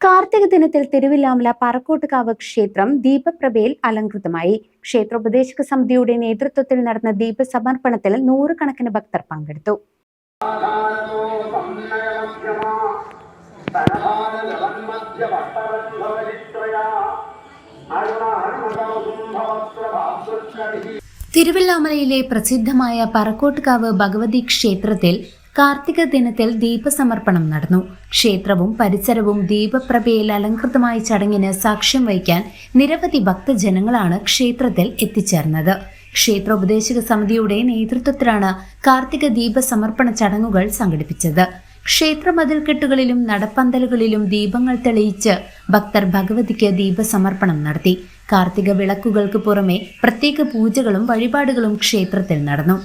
Karthika ദിനത്തിൽ തിരുവില്ലാമല പറക്കോട്ടുകാവ് ക്ഷേത്രം ദീപപ്രഭയിൽ അലങ്കൃതമായി ക്ഷേത്രോപദേശക സമിതിയുടെ നേതൃത്വത്തിൽ നടന്ന ദീപസമർപ്പണത്തിൽ നൂറുകണക്കിന് ഭക്തർ പങ്കെടുത്തു. തിരുവല്ലാമലയിലെ പ്രസിദ്ധമായ പറക്കോട്ടുകാവ് ഭഗവതി ക്ഷേത്രത്തിൽ കാർത്തിക ദിനത്തിൽ ദീപസമർപ്പണം നടന്നു. ക്ഷേത്രവും പരിസരവും ദീപപ്രഭയിൽ അലങ്കൃതമായ ചടങ്ങിന് സാക്ഷ്യം വഹിക്കാൻ നിരവധി ഭക്തജനങ്ങളാണ് ക്ഷേത്രത്തിൽ എത്തിച്ചേർന്നത്. ക്ഷേത്രോപദേശക സമിതിയുടെ നേതൃത്വത്തിലാണ് കാർത്തിക ദീപസമർപ്പണ ചടങ്ങുകൾ സംഘടിപ്പിച്ചത്. ക്ഷേത്ര മതിൽക്കെട്ടുകളിലും നടപ്പന്തലുകളിലും ദീപങ്ങൾ തെളിയിച്ച് ഭക്തർ ഭഗവതിക്ക് ദീപസമർപ്പണം നടത്തി. കാർത്തിക വിളക്കുകൾക്ക് പുറമെ പ്രത്യേക പൂജകളും വഴിപാടുകളും ക്ഷേത്രത്തിൽ നടന്നു.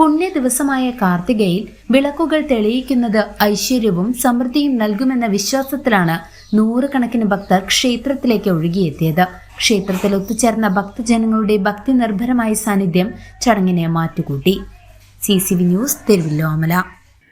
പുണ്യ ദിവസമായ കാർത്തികയിൽ വിളക്കുകൾ തെളിയിക്കുന്നത് ഐശ്വര്യവും സമൃദ്ധിയും നൽകുമെന്ന വിശ്വാസത്തിലാണ് നൂറുകണക്കിന് ഭക്തർ ക്ഷേത്രത്തിലേക്ക് ഒഴുകിയെത്തിയത്. ക്ഷേത്രത്തിൽ ഒത്തുചേർന്ന ഭക്തജനങ്ങളുടെ ഭക്തി നിർഭരമായ സാന്നിധ്യം ചടങ്ങിനെ മാറ്റുകൂട്ടി. C C V news Thiruvilwamala